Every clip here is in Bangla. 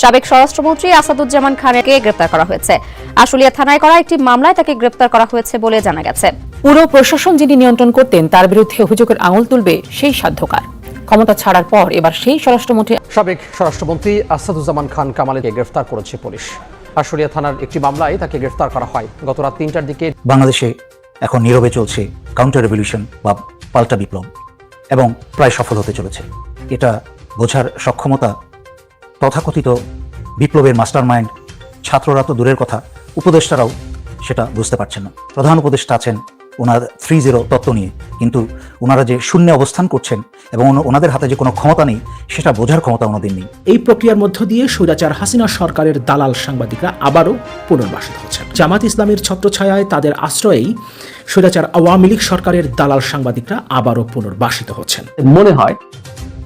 সাবেক স্বরাষ্ট্রমন্ত্রী আসাদুজ্জামান খানকে গ্রেপ্তার করা হয়েছে। আশুলিয়া থানায় করা একটি মামলায় তাকে গ্রেপ্তার করা হয়েছে বলে জানা গেছে। পুরো প্রশাসন যিনি নিয়ন্ত্রণ করতেন তার বিরুদ্ধে অভিযোগের আঙুল তুলবে সেই সাধ্যকার। ক্ষমতা ছাড়ার পর এবার সেই স্বরাষ্ট্রমন্ত্রী সাবেক স্বরাষ্ট্রমন্ত্রী আসাদুজ্জামান খান কামালকে গ্রেফতার করেছে পুলিশ। আশুলিয়া থানার একটি মামলায় তাকে গ্রেফতার করা হয়। গত রাত তিনটার দিকে বাংলাদেশে এখন নীরবে চলছে কাউন্টার রেভলিউশন বা পাল্টা বিপ্লব এবং প্রায় সফল হতে চলেছে। এটা বোঝার সক্ষমতা তথাকথিত বিপ্লবের মাস্টারমাইন্ড ছাত্ররা তো দূরের কথা উপদেষ্টারাও সেটা বুঝতে পারছেন না। প্রধান উপদেষ্টা আছেন ওনার থ্রি জিরো তত্ত্ব নিয়ে। কিন্তু ওনারা যে শূন্যে অবস্থান করছেন এবং ওনাদের হাতে যে কোনো ক্ষমতা নেই সেটা বোঝার ক্ষমতা ওনাদের নেই। এই প্রক্রিয়ার মধ্য দিয়ে স্বৈরাচার হাসিনা সরকারের দালাল সাংবাদিকরা আবারও পুনর্বাসিত হচ্ছেন। জামাত ইসলামের ছত্রছায়ায় তাদের আশ্রয়েই স্বৈরাচার আওয়ামী লীগ সরকারের দালাল সাংবাদিকরা আবারও পুনর্বাসিত হচ্ছেন। মনে হয়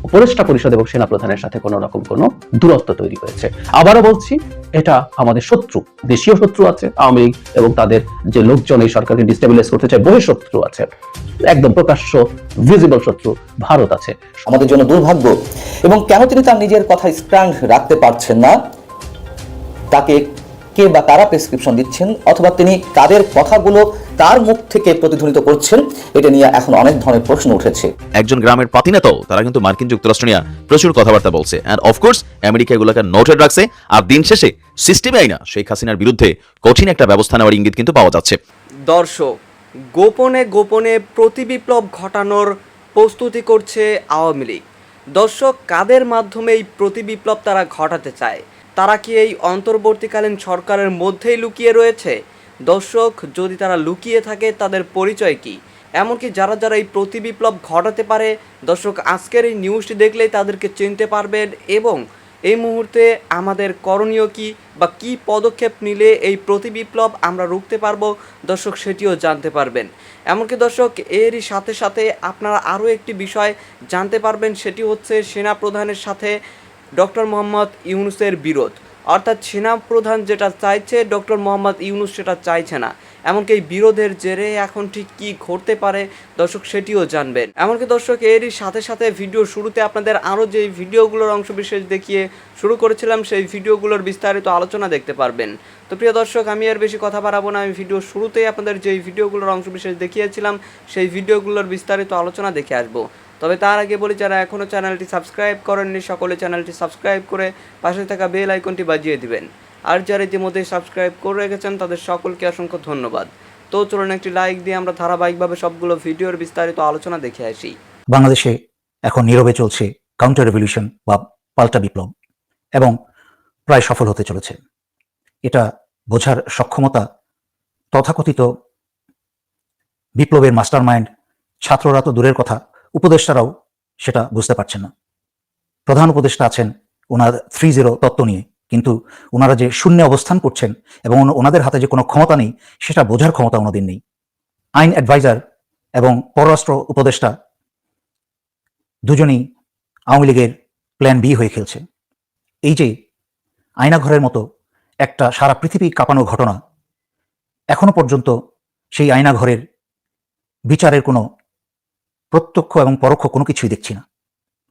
উপদেষ্টা পরিষদ এবং সেনা প্রধানের সাথে কোনো রকম কোনো দূরত্ব তৈরি হয়েছে। আবারও বলছি, এটা আমাদের শত্রু, দেশীয় শত্রু আছে, আওয়ামী লীগ এবং তাদের যে লোকজন এই সরকারকে ডিস্টেবিলাইজ করতে চায়, বহিঃ শত্রু আছে। একদম প্রকাশ্য ভিজিবল শত্রু ভারত আছে। আমাদের জন্য দুর্ভাগ্য। এবং কেন তিনি তার নিজের কথা স্ট্যান্ড রাখতে পারছেন না, তাকে কে বা কারা প্রেসক্রিপশন দিচ্ছেন অথবা তিনি তাদের কথাগুলো তার মুখ থেকে প্রতিধ্বনিত করছেন এটা নিয়ে এখন অনেক ধরনের প্রশ্ন উঠেছে। একজন গ্রামের পাতিনেতাও তারা কিন্তু মার্কিন যুক্তরাষ্ট্র নিয়ে প্রচুর কথাবার্তা বলছে। অ্যান্ড অফকোর্স আমেরিকা এগুলোকে নোটেড রাখছে। আর দিন শেষে সিস্টেমে আইনা শেখ হাসিনার বিরুদ্ধে কঠিন একটা ব্যবস্থা নেওয়ার ইঙ্গিত কিন্তু পাওয়া যাচ্ছে। দর্শক গোপনে গোপনে প্রতিবিপ্লব ঘটানোর প্রস্তুতি করছে আওয়ামী লীগ। দর্শক কাদের মাধ্যমে এই প্রতিবিপ্লব তারা ঘটাতে চায়? তারা কি এই অন্তর্বর্তীকালীন সরকারের মধ্যেই লুকিয়ে রয়েছে? দর্শক, যদি তারা লুকিয়ে থাকে, তাদের পরিচয় কি? এমনকি যারা যারা এই প্রতিবিপ্লব ঘটাতে পারে, দর্শক, আজকের এই নিউজটি দেখলেই তাদেরকে চিনতে পারবেন এবং এই মুহূর্তে আমাদের করণীয় কি বা কি পদক্ষেপ নিলে এই প্রতিবিপ্লব আমরা রুখতে পারব, দর্শক, সেটিও জানতে পারবেন। এমনকি দর্শক, এরই সাথে সাথে আপনারা আরও একটি বিষয় জানতে পারবেন, সেটি হচ্ছে সেনা প্রধানের সাথে ডক্টর মোহাম্মদ ইউনুসের বিরোধ। অর্থাৎ সেনা প্রধান যেটা চাইছে, ডক্টর মোহাম্মদ ইউনুস সেটা চাইছে না। এমনকি বিরোধের জেরে এখন ঠিক কি ঘটতে পারে, দর্শক সেটিও জানবেন। এমনকি দর্শক, এরই সাথে সাথে ভিডিও শুরুতে আপনাদের আরও যে ভিডিওগুলোর অংশবিশেষ দেখিয়ে শুরু করেছিলাম, সেই ভিডিওগুলোর বিস্তারিত আলোচনা দেখতে পারবেন। তো প্রিয় দর্শক, আমি আর বেশি কথা বাড়াবো না। আমি ভিডিও শুরুতেই আপনাদের যেই ভিডিওগুলোর অংশবিশেষ দেখিয়েছিলাম, সেই ভিডিওগুলোর বিস্তারিত আলোচনা দেখে আসব। তবে তার আগে বলি, যারা এখনও চ্যানেলটি সাবস্ক্রাইব করেননি, সকলে চ্যানেলটি সাবস্ক্রাইব করে পাশে থাকা বেল আইকনটি বাজিয়ে দিবেন। আর যারা ইতিমধ্যে সাবস্ক্রাইব করে রেখেছেন, তাদের সকলকে অসংখ্য ধন্যবাদ। তো চলুন একটি লাইক দিয়ে আমরা ধারাবাহিকভাবে সবগুলো ভিডিওর বিস্তারিত আলোচনা দেখে আসি। বাংলাদেশে এখন নীরবে চলছে কাউন্টার রেভলিউশন বা পাল্টা বিপ্লব, এবং প্রায় সফল হতে চলেছে। এটা বোঝার সক্ষমতা তথাকথিত বিপ্লবের মাস্টারমাইন্ড ছাত্ররা তো দূরের কথা উপদেষ্টারাও সেটা বুঝতে পারছেন না। প্রধান উপদেষ্টা আছেন, ওনার থ্রি জিরো তত্ত্ব নিয়ে। কিন্তু ওনারা যে শূন্যে অবস্থান করছেন এবং ওনাদের হাতে যে কোনো ক্ষমতা নেই, সেটা বোঝার ক্ষমতা ওনাদের নেই। আইন অ্যাডভাইজার এবং পররাষ্ট্র উপদেষ্টা দুজনেই আওয়ামী লীগের প্ল্যান বি হয়ে খেলছে। এই যে আয়নাঘরের মতো একটা সারা পৃথিবী কাঁপানো ঘটনা, এখনও পর্যন্ত সেই আয়নাঘরের বিচারের কোনো প্রত্যক্ষ এবং পরোক্ষ কোনো কিছুই দেখছি না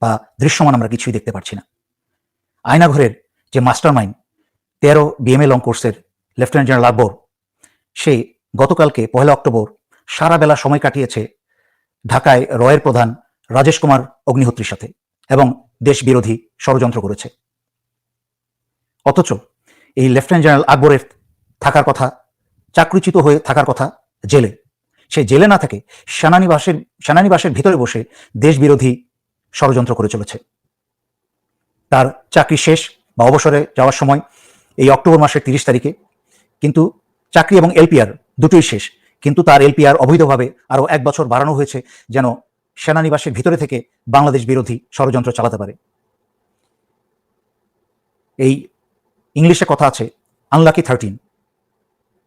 বা দৃশ্যমান আমরা কিছুই দেখতে পারছি না। আয়নাঘরের যে মাস্টার মাইন্ড তেরো বিএমএ লং কোর্সের লেফটেন্যান্ট জেনারেল আকবর, সে গতকালকে পহেলা অক্টোবর সারা বেলা সময় কাটিয়েছে ঢাকায় রয়ের প্রধান রাজেশ কুমার অগ্নিহোত্রীর সাথে এবং দেশ বিরোধী ষড়যন্ত্র করেছে। অথচ এই লেফটেন্যান্ট জেনারেল আকবরের থাকার কথা, চাকরিচ্যুত হয়ে থাকার কথা জেলে সে জেলে না থাকে সেনানিবাসের সেনানিবাসের ভিতরে বসে দেশ বিরোধী ষড়যন্ত্র করে চলেছে। তার চাকরি শেষ বা অবসরে যাওয়ার সময় এই অক্টোবর মাসের তিরিশ তারিখে কিন্তু চাকরি এবং এলপিআর দুটোই শেষ। কিন্তু তার এলপিআর অবৈধভাবে আরও এক বছর বাড়ানো হয়েছে যেন সেনানিবাসের ভিতরে থেকে বাংলাদেশ বিরোধী ষড়যন্ত্র চালাতে পারে। এই ইংলিশে কথা আছে আনলাকি থার্টিন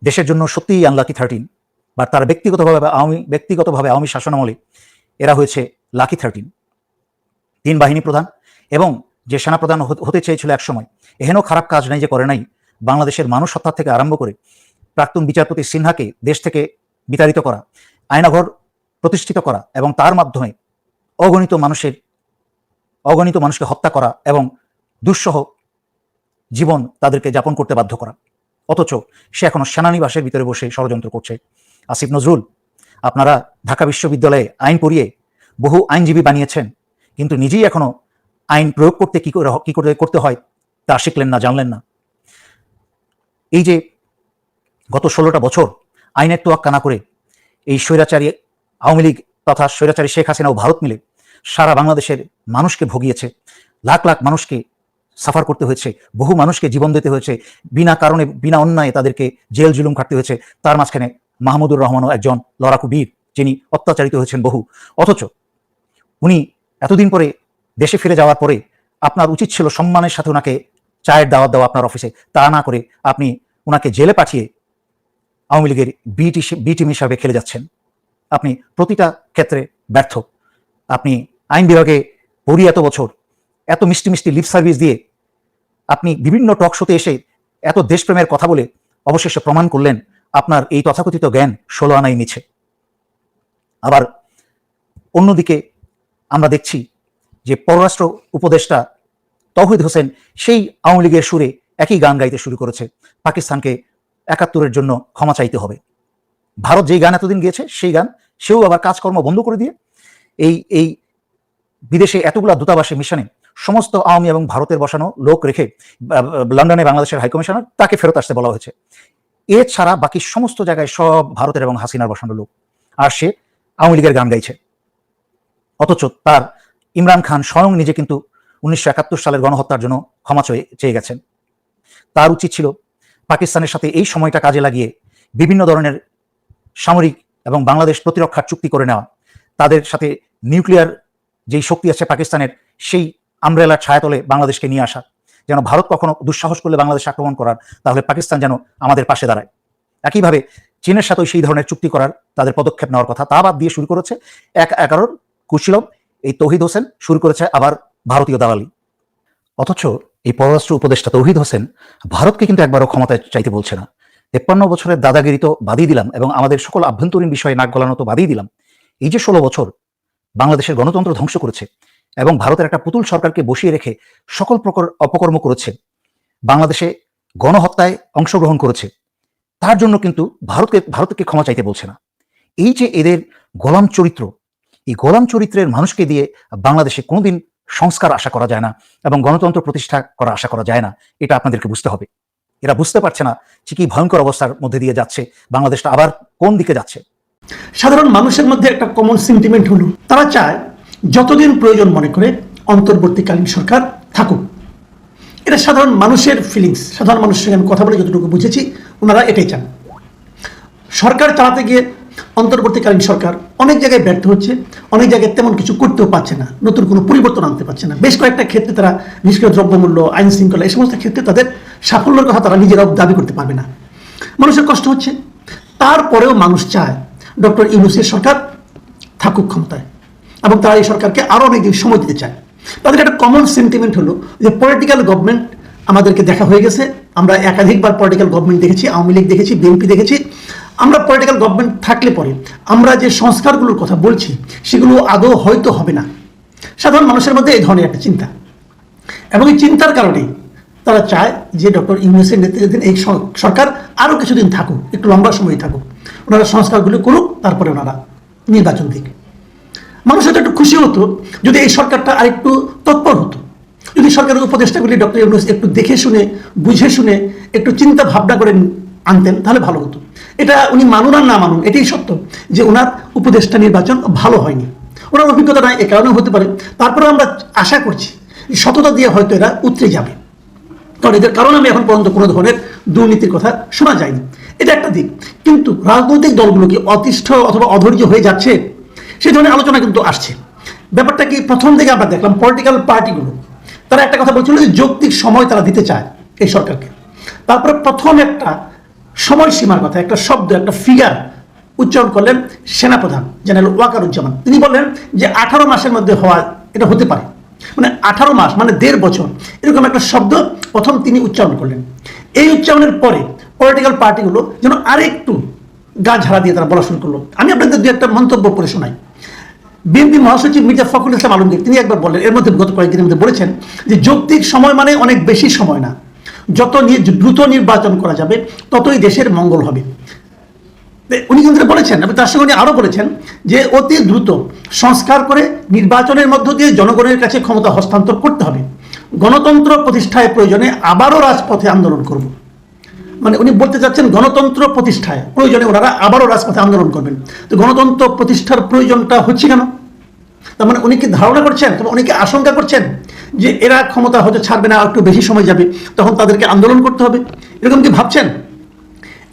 দেশের জন্য সত্যিই আনলাকি থার্টিন বা তার ব্যক্তিগতভাবে আওয়ামী ব্যক্তিগতভাবে আওয়ামী শাসনামলে এরা হয়েছে লাকি থার্টিন তিন বাহিনী প্রধান এবং যে সেনাপ্রধান হতে- চেয়েছিল একসময়, এহেনও খারাপ কাজ নেই যে করে নাই, বাংলাদেশের মানুষ সত্তা থেকে আরম্ভ করে প্রাক্তন বিচারপতি সিনহাকে দেশ থেকে বিতাড়িত করা আয়নাঘর প্রতিষ্ঠিত করা এবং তার মাধ্যমে অগণিত মানুষের, অগণিত মানুষকে হত্যা করা এবং দুঃসহ জীবন তাদেরকে যাপন করতে বাধ্য করা। অথচ সে এখনও সেনানিবাসের ভিতরে বসে ষড়যন্ত্র করছে। আসিফ নজরুল, আপনারা ঢাকা বিশ্ববিদ্যালয়ে আইন পড়িয়ে বহু আইনজীবী বানিয়েছেন, কিন্তু নিজেই এখনও আইন প্রয়োগ করতে কি করে কি করে করতে হয় তা শিখলেন না, জানলেন না। এই যে গত ষোলোটা বছর আইনের তোয়াক্কা না করে এই স্বৈরাচারী আওয়ামী লীগ তথা স্বৈরাচারী শেখ হাসিনা ও ভারত মিলে সারা বাংলাদেশের মানুষকে ভুগিয়েছে, লাখ লাখ মানুষকে সাফার করতে হয়েছে, বহু মানুষকে জীবন দিতে হয়েছে, বিনা কারণে, বিনা অন্যায় তাদেরকে জেল জুলুম খাটতে হয়েছে, তার মাঝখানে মাহমুদুর রহমানও একজন লড়াকু বীর, যিনি অত্যাচারিত হয়েছেন বহু। অথচ উনি এতদিন পরে দেশে ফিরে যাওয়ার পরে আপনার উচিত ছিল সম্মানের সাথে ওনাকে চায়ের দাওয়াত দেওয়া আপনার অফিসে। তা না করে আপনি ওনাকে জেলে পাঠিয়ে আওয়ামী লীগের বি টি- বি টিম হিসাবে খেলে যাচ্ছেন। আপনি প্রতিটা ক্ষেত্রে ব্যর্থ। আপনি আইন বিভাগে পড়ি এত বছর, এত মিষ্টি মিষ্টি লিপ সার্ভিস দিয়ে আপনি বিভিন্ন টক শোতে এসে এত দেশপ্রেমের কথা বলে অবশেষে প্রমাণ করলেন। আপনার এই তথাকথিত জ্ঞান ষোলো আনাই মিছে আবার অন্যদিকে আমরা দেখছি যে পররাষ্ট্র উপদেষ্টা তৌহিদ হোসেন সেই আওয়ামী লীগের সুরে একই গান গাইতে শুরু করেছে। পাকিস্তানকে একাত্তরের জন্য ক্ষমা চাইতে হবে। ভারত যেই গান এতদিন গিয়েছে, সেই গান, সেও আবার কাজকর্ম বন্ধ করে দিয়ে এই এই বিদেশে এতগুলা দূতাবাসে মিশনে সমস্ত আওয়ামী এবং ভারতের বসানো লোক রেখে লন্ডনে বাংলাদেশের হাইকমিশনার তাকে ফেরত আসতে বলা হয়েছে। এছাড়া বাকি সমস্ত জায়গায় সব ভারতের এবং হাসিনার বসানো লোক। আর সে আওয়ামী লীগের গান গাইছে। অথচ তার ইমরান খান স্বয়ং নিজে কিন্তু উনিশশো একাত্তর সালের গণহত্যার জন্য ক্ষমা চেয়ে চেয়ে গেছেন। তার উচিত ছিল পাকিস্তানের সাথে এই সময়টা কাজে লাগিয়ে বিভিন্ন ধরনের সামরিক এবং বাংলাদেশ প্রতিরক্ষার চুক্তি করে নেওয়া। তাদের সাথে নিউক্লিয়ার যেই শক্তি আছে পাকিস্তানের, সেই আমব্রেলার ছায়াতলে বাংলাদেশকে নিয়ে আসা। যেন ভারত কখনো দুঃসাহস করলে বাংলাদেশ আক্রমণ করার, তাহলে পাকিস্তান যেন আমাদের পাশে দাঁড়ায়। একইভাবে চীনের সাথেও সেই ধরনের চুক্তি করার তাদের পদক্ষেপ নেওয়ার কথা তা বাদ দিয়ে শুরু করেছে এক এগারোর কুশীলব এই তৌহিদ হোসেন, শুরু করেছে আবার ভারতীয় দালালি। অথচ এই পররাষ্ট্র উপদেষ্টা তৌহিদ হোসেন ভারতকে কিন্তু একবারও ক্ষমতায় চাইতে বলছে না। তেপ্পান্ন বছরের দাদাগিরি তো বাদই দিলাম এবং আমাদের সকল আভ্যন্তরীণ বিষয়ে নাক গলানো তো বাদই দিলাম। এই যে ষোলো বছর বাংলাদেশের গণতন্ত্র ধ্বংস করেছে এবং ভারতের একটা পুতুল সরকারকে বসিয়ে রেখে সকল প্রকার অপকর্ম করেছে। বাংলাদেশে গণহত্যায় অংশগ্রহণ করেছে। তার জন্য কিন্তু ভারতকে ভারতকে ক্ষমা চাইতে বলছে না। এই যে এদের গোলাম চরিত্র, এই গোলাম চরিত্রের মানুষকে দিয়ে বাংলাদেশে কোনোদিন সংস্কার আশা করা যায় না এবং গণতন্ত্র প্রতিষ্ঠা করা আশা করা যায় না, এটা আপনাদেরকে বুঝতে হবে। এরা বুঝতে পারছে না যে কি ভয়ঙ্কর অবস্থার মধ্যে দিয়ে যাচ্ছে, বাংলাদেশটা আবার কোন দিকে যাচ্ছে। সাধারণ মানুষের মধ্যে একটা কমন সেন্টিমেন্ট হলো। তারা চায় যতদিন প্রয়োজন মনে করে অন্তর্বর্তীকালীন সরকার থাকুক। এটা সাধারণ মানুষের ফিলিংস সাধারণ মানুষের সঙ্গে আমি কথা বলে যতটুকু বুঝেছি, ওনারা এটাই চান। সরকার চালাতে গিয়ে অন্তর্বর্তীকালীন সরকার অনেক জায়গায় ব্যর্থ হচ্ছে, অনেক জায়গায় তেমন কিছু করতেও পারছে না, নতুন কোনো পরিবর্তন আনতে পারছে না। বেশ কয়েকটা ক্ষেত্রে তারা নিষ্ক্রিয় দ্রব্যমূল্য, আইন শৃঙ্খলা, এই সমস্ত ক্ষেত্রে তাদের সাফল্যের কথা তারা নিজেরাও দাবি করতে পারবে না। মানুষের কষ্ট হচ্ছে। তারপরেও মানুষ চায়, ডক্টর ইউনুসের সরকার থাকুক ক্ষমতায়। এবং তারা এই সরকারকে আরও অনেক সময় দিতে চায়। তাদের একটা কমন সেন্টিমেন্ট হলো যে পলিটিক্যাল গভর্নমেন্ট আমাদেরকে দেখা হয়ে গেছে। আমরা একাধিকবার পলিটিক্যাল গভর্নমেন্ট দেখেছি, আওয়ামী লীগ দেখেছি বিএনপি দেখেছি। আমরা পলিটিক্যাল গভর্নমেন্ট থাকলে পরে আমরা যে সংস্কারগুলোর কথা বলছি, সেগুলো আদৌ হয়তো হবে না। সাধারণ মানুষের মধ্যে এই ধরনের একটা চিন্তা। এবং এই চিন্তার কারণে তারা চায় যে ডক্টর ইউনুসের নেতৃত্বাধীন এই সরকার আরও কিছুদিন থাকুক, একটু লম্বা সময় থাকুক, ওনারা সংস্কারগুলো করুক, তারপরে ওনারা নির্বাচন দিক। মানুষ হয়তো একটু খুশি হতো যদি এই সরকারটা আরেকটু তৎপর হতো। যদি সরকারের উপদেষ্টাগুলি ডক্টর ইউনুস একটু দেখে শুনে, বুঝে শুনে, একটু চিন্তা ভাবনা করে আনতেন, তাহলে ভালো হতো। এটা উনি মানুন আর না মানুন, এটাই সত্য যে ওনার উপদেষ্টা নির্বাচন ভালো হয়নি। ওনার অভিজ্ঞতা নাই এ কারণেও হতে পারে। তারপরে আমরা আশা করছি সততা দিয়ে হয়তো এরা উতরে যাবে। কারণ এদের কারণে আমি এখন পর্যন্ত কোনো ধরনের দুর্নীতির কথা শোনা যায়নি। এটা একটা দিক। কিন্তু রাজনৈতিক দলগুলো কি অতিষ্ঠ অথবা অধৈর্য হয়ে যাচ্ছে? সেই ধরনের আলোচনা কিন্তু আসছে। ব্যাপারটা কি? প্রথম থেকে আমরা দেখলাম পলিটিক্যাল পার্টিগুলো তারা একটা কথা বলছিল যে যৌক্তিক সময় তারা দিতে চায় এই সরকারকে। তারপরে প্রথম একটা সময়সীমার কথা, একটা শব্দ, একটা ফিগার উচ্চারণ করলেন সেনাপ্রধান, জেনারেল ওয়াকারুজ্জামান। তিনি বললেন যে আঠারো মাসের মধ্যে হওয়া এটা হতে পারে। মানে আঠারো মাস মানে দেড় বছর, এরকম একটা শব্দ প্রথম তিনি উচ্চারণ করলেন। এই উচ্চারণের পরে পলিটিক্যাল পার্টিগুলো যেন আরেকটু গা ঝাড়া দিয়ে তারা বলা শুরু করল। আমি আপনাদের দু একটা মন্তব্য করে শোনাই। বিএনপি মহাসচিব মির্জা ফখরুল ইসলাম আলমগীর, তিনি একবার বললেন, এর মধ্যে গত কয়েকদিনের মধ্যে বলেছেন যে যৌক্তিক সময় মানে অনেক বেশি সময় না। যত দ্রুত নির্বাচন করা যাবে, ততই দেশের মঙ্গল হবে। উনি কিন্তু বলেছেন, এবং তার সঙ্গে উনি আরও বলেছেন যে অতি দ্রুত সংস্কার করে নির্বাচনের মধ্য দিয়ে জনগণের কাছে ক্ষমতা হস্তান্তর করতে হবে। গণতন্ত্র প্রতিষ্ঠায় প্রয়োজনে আবারও রাজপথে আন্দোলন করব। মানে উনি বলতে চাচ্ছেন গণতন্ত্র প্রতিষ্ঠায়। প্রয়োজনে ওনারা আবারও রাজপথে আন্দোলন করবেন। তো গণতন্ত্র প্রতিষ্ঠার প্রয়োজনটা হচ্ছে কেন? তার মানে উনি কি ধারণা করছেন তবে উনি কি আশঙ্কা করছেন যে এরা ক্ষমতা হয়তো ছাড়বে না একটু বেশি সময় যাবে, তখন তাদেরকে আন্দোলন করতে হবে? এরকম কি ভাবছেন?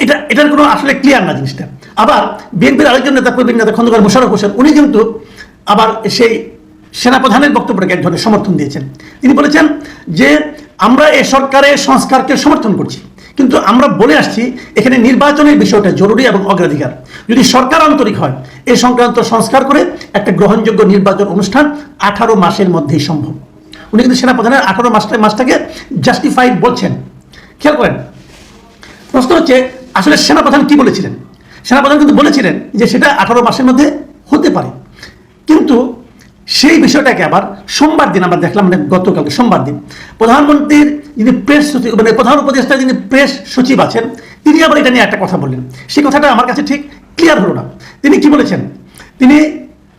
এটা, এটার কোনো আসলে ক্লিয়ার না জিনিসটা। আবার বিএনপির আরেকজন নেতা, প্রবীণ নেতা খন্দকার মোশারফ হোসেন, উনি কিন্তু আবার সেই সেনাপ্রধানের বক্তব্যটাকে এক ধরনের সমর্থন দিয়েছেন। তিনি বলেছেন যে, আমরা এ সরকারের সংস্কারকে সমর্থন করছি। কিন্তু আমরা বলে আসছি, এখানে নির্বাচনের বিষয়টা জরুরি এবং অগ্রাধিকার। যদি সরকার আন্তরিক হয় এই সংক্রান্ত সংস্কার করে একটা গ্রহণযোগ্য নির্বাচন অনুষ্ঠান আঠারো মাসের মধ্যেই সম্ভব। উনি কিন্তু সেনাপ্রধানের আঠারো মাসটা মাসটাকে জাস্টিফাইড বলছেন। খেয়াল করেন, প্রশ্ন হচ্ছে, আসলে সেনাপ্রধান কি বলেছিলেন? সেনাপ্রধান কিন্তু বলেছিলেন যে সেটা আঠারো মাসের মধ্যে হতে পারে। কিন্তু সেই বিষয়টাকে আবার সোমবার দিন আমরা দেখলাম মানে গতকালকে সোমবার দিন। প্রধানমন্ত্রীর যিনি প্রেস সচিব মানে প্রধান উপদেষ্টা যিনি প্রেস সচিব আছেন, তিনি আবার এটা নিয়ে একটা কথা বললেন। সেই কথাটা আমার কাছে ঠিক ক্লিয়ার হলো না। তিনি কি বলেছেন? তিনি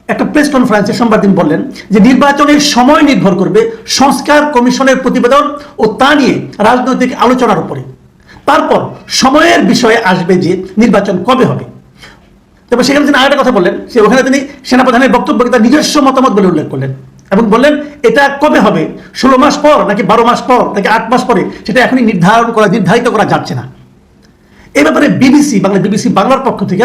একটা প্রেস কনফারেন্সে সোমবার দিন বললেন যে নির্বাচনের সময় নির্ভর করবে সংস্কার কমিশনের প্রতিবেদন ও তা নিয়ে রাজনৈতিক আলোচনার উপরে। তারপর সময়ের বিষয়ে আসবে যে নির্বাচন কবে হবে। তবে সেখানে তিনি আরেকটা কথা বললেন, সে ওখানে তিনি সেনাপ্রধানের বক্তব্যকে তার নিজস্ব মতামত বলে উল্লেখ করলেন এবং বললেন, এটা কবে হবে? ষোলো মাস পর নাকি বারো মাস পর নাকি আট মাস পরে? সেটা এখনই নির্ধারণ করা, নির্ধারিত করা যাচ্ছে না। এই ব্যাপারে বিবিসি বাংলা বিবিসি বাংলার পক্ষ থেকে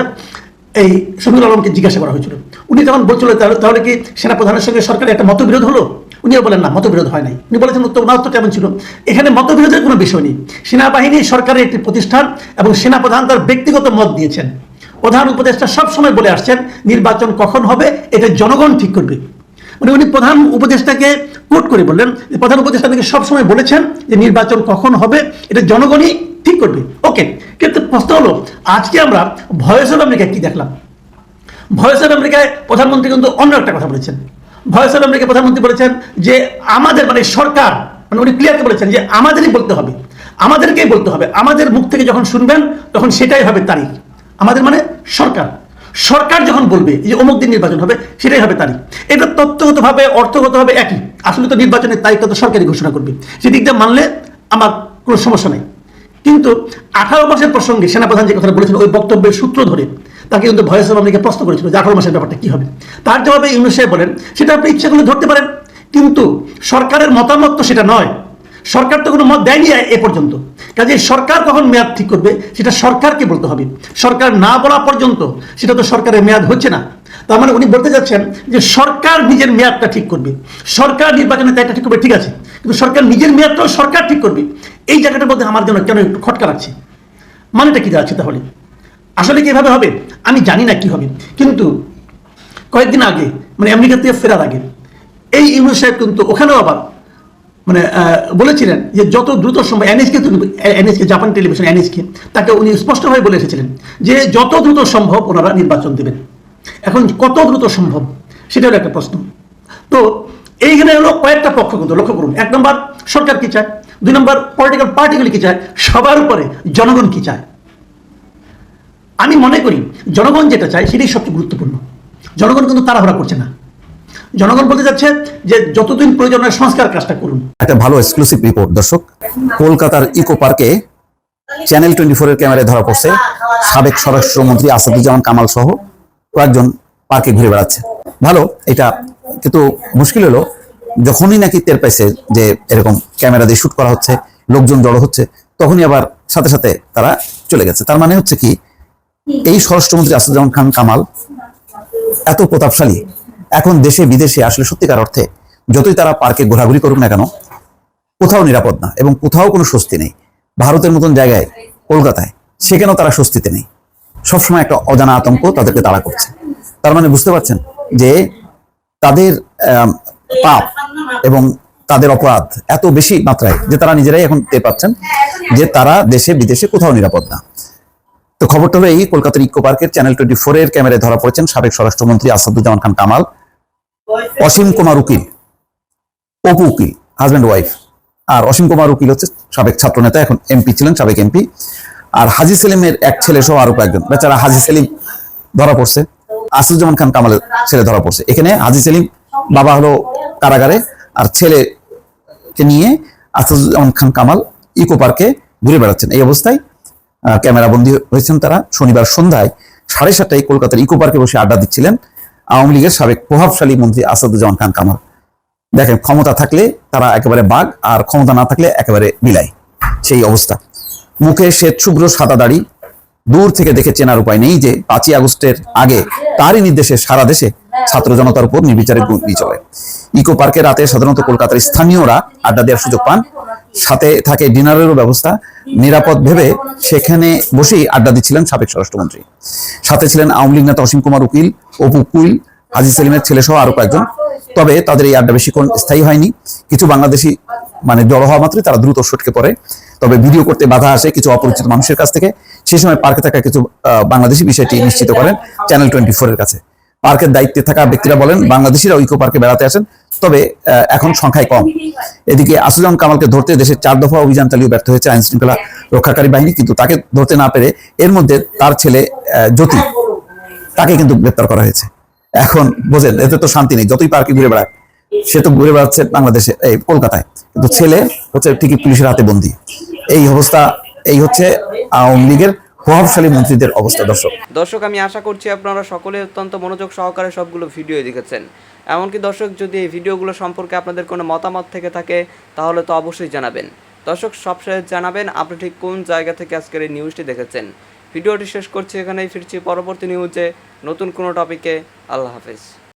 এই শফিউল আলমকে জিজ্ঞাসা করা হয়েছিল। উনি তখন বলছিল, তাহলে- তাহলে কি সেনাপ্রধানের সঙ্গে সরকারের একটা মতবিরোধ হলো? উনিও বলেন, না, মতবিরোধ হয় নাই। উনি বলেছেন, উত্তর না উত্তর কেমন ছিল? এখানে মতবিরোধের কোনো বিষয় নেই। সেনাবাহিনী সরকারের একটি প্রতিষ্ঠান এবং সেনাপ্রধান তার ব্যক্তিগত মত দিয়েছেন। প্রধান উপদেষ্টা সবসময় বলে আসছেন, নির্বাচন কখন হবে এটা জনগণ ঠিক করবে। মানে উনি প্রধান উপদেষ্টাকে কোট করে বললেন প্রধান উপদেষ্টা নাকি সবসময় বলেছেন যে নির্বাচন কখন হবে এটা জনগণই ঠিক করবে। ওকে, কিন্তু প্রশ্ন হলো, আজকে আমরা ভয়েস অফ আমেরিকায় কি দেখলাম? ভয়েস অফ আমেরিকায় প্রধানমন্ত্রী কিন্তু অন্য একটা কথা বলেছেন। ভয়েস অফ আমেরিকায় প্রধানমন্ত্রী বলেছেন যে আমাদের মানে সরকার মানে উনি ক্লিয়ারকে বলেছেন যে আমাদেরই বলতে হবে, আমাদেরকেই বলতে হবে, আমাদের মুখ থেকে যখন শুনবেন, তখন সেটাই হবে তারিখ। আমাদের মানে সরকার। সরকার যখন বলবে যে অমুক দিন নির্বাচন হবে, সেটাই হবে তারিখ। এটা তত্ত্বগতভাবে অর্থগতভাবে একই। আসলে তো নির্বাচনের তারিখটা তো সরকারি ঘোষণা করবে। সেদিকটা মানলে আমার কোনো সমস্যা নেই। কিন্তু আঠারো মাসের প্রসঙ্গে সেনাপ্রধান যে কথাটা বলেছেন, ওই বক্তব্যের সূত্র ধরে তাকে কিন্তু ভয়েস অফ আমেরিকা প্রশ্ন করেছিল যে আঠারো মাসের ব্যাপারটা কী হবে। তার জবাবে ইউনুস বলেন, সেটা আপনি ইচ্ছা করলে ধরতে পারেন। কিন্তু সরকারের মতামত তো সেটা নয়। সরকার তো কোনো মত দেয়নি এ পর্যন্ত। কাজে সরকার কখন মেয়াদ ঠিক করবে, সেটা সরকারকে বলতে হবে। সরকার না বলা পর্যন্ত সেটা তো সরকারের মেয়াদ হচ্ছে না। তার মানে উনি বলতে যাচ্ছেন যে সরকার নিজের মেয়াদটা ঠিক করবে। সরকার নির্বাচনের তারিখটা ঠিক করবে, ঠিক আছে। কিন্তু সরকার নিজের মেয়াদটাও সরকার ঠিক করবে। এই জায়গাটার মধ্যে আমার জন্য কেন একটু খটকা লাগছে? মানেটা কি দাঁড়াচ্ছে তাহলে? আসলে কি এভাবে হবে? আমি জানি না কি হবে। কিন্তু কয়েকদিন আগে মানে আমেরিকা থেকে ফেরার আগে, এই ইউনুস সাহেব কিন্তু ওখানেও আবার মানে বলেছিলেন যে যত দ্রুত সম্ভব NSK NSK Japan television NSK তাকে উনি স্পষ্টভাবে বলে এসেছিলেন যে যত দ্রুত সম্ভব ওনারা নির্বাচন দেবেন। এখন কত দ্রুত সম্ভব? সেটা হলো একটা প্রশ্ন। তো এইখানে হলো কয়েকটা পক্ষ কিন্তু, লক্ষ্য করুন। এক নম্বর, সরকার কি চায়? দুই নম্বর পলিটিক্যাল পার্টিগুলি কি চায়? সবার উপরে জনগণ কি চায়? আমি মনে করি, জনগণ যেটা চায় সেটাই সবচেয়ে গুরুত্বপূর্ণ। জনগণ কিন্তু তাড়াহুড়া করছে না। জনগণ বলতে যাচ্ছে যে যতদিন প্রয়োজন সংস্কার কাজটা করুন। একটা ভালো এক্সক্লুসিভ রিপোর্ট দর্শক। কলকাতার ইকো পার্কে চ্যানেল টোয়েন্টি ফোর এর ক্যামেরায় ধরা পড়ছে সাবেক স্বরাষ্ট্রমন্ত্রী আসাদুজ্জামান কামাল সহ কয়েকজন পার্কে ঘুরে বেড়াচ্ছে। ভালো, এটা কিন্তু মুশকিল হলো, যখনই নাকি টের পাইছে যে এরকম ক্যামেরা দিয়ে শুট করা হচ্ছে, লোকজন জড়ো হচ্ছে, তখনই আবার সাথে সাথে তারা চলে গেছে। তার মানে হচ্ছে কি, এই স্বরাষ্ট্রমন্ত্রী আসাদুজ্জামান খান কামাল এত প্রতাপশালী এখন দেশে, বিদেশে আসলে সত্যিকার অর্থে যতই তারা পার্কে ঘোরাঘুরি করুক না কেন, কোথাও নিরাপদ না এবং কোথাও কোনো স্বস্তি নেই। ভারতের মতন জায়গায় কলকাতায়, সেখানেও তারা স্বস্তিতে নেই। সবসময় একটা অজানা আতঙ্ক তাদেরকে তাড়া করছে। তার মানে বুঝতে পারছেন যে তাদের পাপ এবং তাদের অপরাধ এত বেশি মাত্রায় যে তারা নিজেরাই এখন টের পাচ্ছেন যে তারা দেশে, বিদেশে কোথাও নিরাপদ না। তো খবরটা হলো এই, কলকাতার ইকো পার্কের চ্যানেল টোয়েন্টি ফোর এর ক্যামেরায় ধরা পড়েছেন সাবেক স্বরাষ্ট্রমন্ত্রী আসাদুজ্জামান খান কামাল। অসীম কুমার উকিল, অপু উকিল হাজব্যান্ড ওয়াইফ আর অসীম কুমার উকিল হচ্ছে সাবেক ছাত্রনেতা, এখন এমপি ছিলেন, সাবেক এমপি আর হাজি সেলিমের এক ছেলে সহ আরও কয়েকজন। বেচারা হাজি সেলিম ধরা পড়ছে। আসুজ্জামান খান কামালের ছেলে ধরা পড়ছে। এখানে হাজি সেলিম বাবা হলো কারাগারে, আর ছেলে কে নিয়ে আসাদুজ্জামান খান কামাল ইকো পার্কে ঘুরে বেড়াচ্ছেন। এই অবস্থায় ক্যামেরা বন্দী হয়েছেন তারা। শনিবার সন্ধ্যায় সাড়ে সাতটায় কলকাতার ইকো পার্কে বসে আড্ডা দিচ্ছিলেন আওয়ামী লীগের সাবেক প্রভাবশালী মন্ত্রী আসাদুজ্জামান খান কামাল। দেখেন, ক্ষমতা থাকলে তারা একেবারে বাঘ, আর ক্ষমতা না থাকলে একেবারে বিলাই। সেই অবস্থা। মুখে শ্বেত, শুভ্র, সাদা দাড়ি। দূর থেকে দেখে চেনার উপায় নেই যে পাঁচই আগস্টের আগে তারই নির্দেশে সারা দেশে ছাত্র জনতার উপর নির্বিচারে গুলি চলে। ইকো পার্কে রাতে সাধারণত কলকাতার স্থানীয়রা আড্ডা দেওয়ার সুযোগ পান। সাথে থাকে ডিনারেরও ব্যবস্থা, নিরাপদ ভেবে সেখানে বসেই আড্ডা দিচ্ছিলেন সাবেক স্বরাষ্ট্রমন্ত্রী। সাথে ছিলেন আওয়ামী লীগ নেতা অসীম কুমার উকিল, অপু কুইল, হাজি সেলিমের ছেলে সহ আরও কয়েকজন। তবে তাদের এই আড্ডা বেশিক্ষণ স্থায়ী হয়নি। কিছু বাংলাদেশি মানে জড়ো হওয়া মাত্রই তারা দ্রুত সটকে পড়ে। তবে ভিডিও করতে বাধা আসে কিছু অপরিচিত মানুষের কাছ থেকে। সেই সময় পার্কে থাকা কিছু বাংলাদেশি বিষয়টি নিশ্চিত করেন চ্যানেল টোয়েন্টি এর কাছে। পার্কের দায়িত্বে থাকা ব্যক্তিরা বলেন, বাংলাদেশিরা ইকো পার্কে বেড়াতে আসেন, তবে এখন সংখ্যায় কম। এদিকে আসুজান কামালকে ধরতে দেশের চার দফা অভিযান চালিয়ে ব্যর্থ হয়েছে আইন শৃঙ্খলা রক্ষাকারী বাহিনী, কিন্তু তাকে ধরতে না পেরে এর মধ্যে তার ছেলে জ্যোতি, তাকে কিন্তু গ্রেপ্তার করা হয়েছে। এখন বোঝেন, এতে তো শান্তি নেই, যতই পার্কে ঘুরে বেড়ায় সে তো ঘুরে বেড়াচ্ছে বাংলাদেশে, এই কলকাতায়। কিন্তু ছেলে হচ্ছে ঠিকই পুলিশের হাতে বন্দি। এই অবস্থা, এই হচ্ছে আওয়ামী লীগের প্রভাবশালী মন্ত্রীদের অবস্থা, দর্শক। দর্শক, আমি আশা করছি আপনারা সকলে অত্যন্ত মনোযোগ সহকারে সবগুলো ভিডিও দেখেছেন। এমনকি দর্শক, যদি এই ভিডিওগুলো সম্পর্কে আপনাদের কোনো মতামত থেকে থাকে, তাহলে তো অবশ্যই জানাবেন। দর্শক, সবশেষ জানাবেন আপনি ঠিক কোন জায়গা থেকে আজকের এই নিউজটি দেখেছেন। ভিডিওটি শেষ করছি এখানেই, ফিরছি পরবর্তী নিউজে নতুন কোনো টপিকে আল্লাহ হাফেজ।